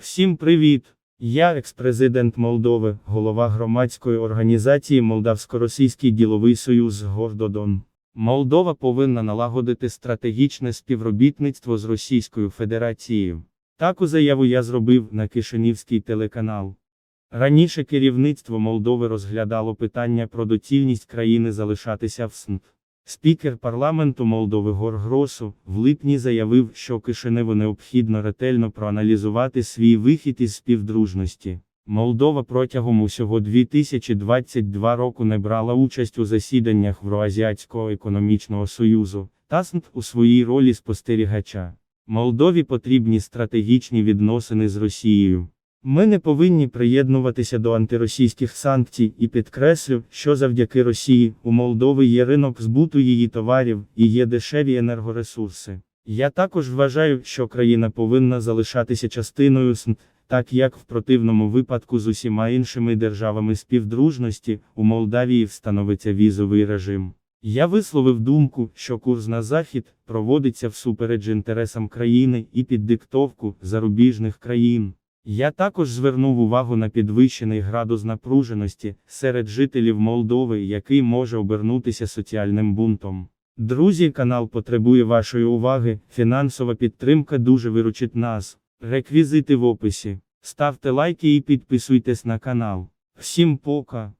Всім привіт! Я екс-президент Молдови, голова громадської організації Молдавсько-Російський діловий союз Гордодон. Молдова повинна налагодити стратегічне співробітництво з Російською Федерацією. Таку заяву я зробив на Кишинівський телеканал. Раніше керівництво Молдови розглядало питання про доцільність країни залишатися в СНП. Спікер парламенту Молдови Гор Гросу в липні заявив, що Кишиневу необхідно ретельно проаналізувати свій вихід із співдружності. Молдова протягом усього 2022 року не брала участь у засіданнях Євроазіатського економічного союзу, ТАСНП у своїй ролі спостерігача. Молдові потрібні стратегічні відносини з Росією. Ми не повинні приєднуватися до антиросійських санкцій і підкреслю, що завдяки Росії у Молдови є ринок збуту її товарів і є дешеві енергоресурси. Я також вважаю, що країна повинна залишатися частиною СН, так як в противному випадку з усіма іншими державами співдружності у Молдавії встановиться візовий режим. Я висловив думку, що курс на захід проводиться всупереч інтересам країни і під диктовку зарубіжних країн. Я також звернув увагу на підвищений градус напруженості серед жителів Молдови, який може обернутися соціальним бунтом. Друзі, канал потребує вашої уваги, фінансова підтримка дуже виручить нас. Реквізити в описі. Ставте лайки і підписуйтесь на канал. Всім пока!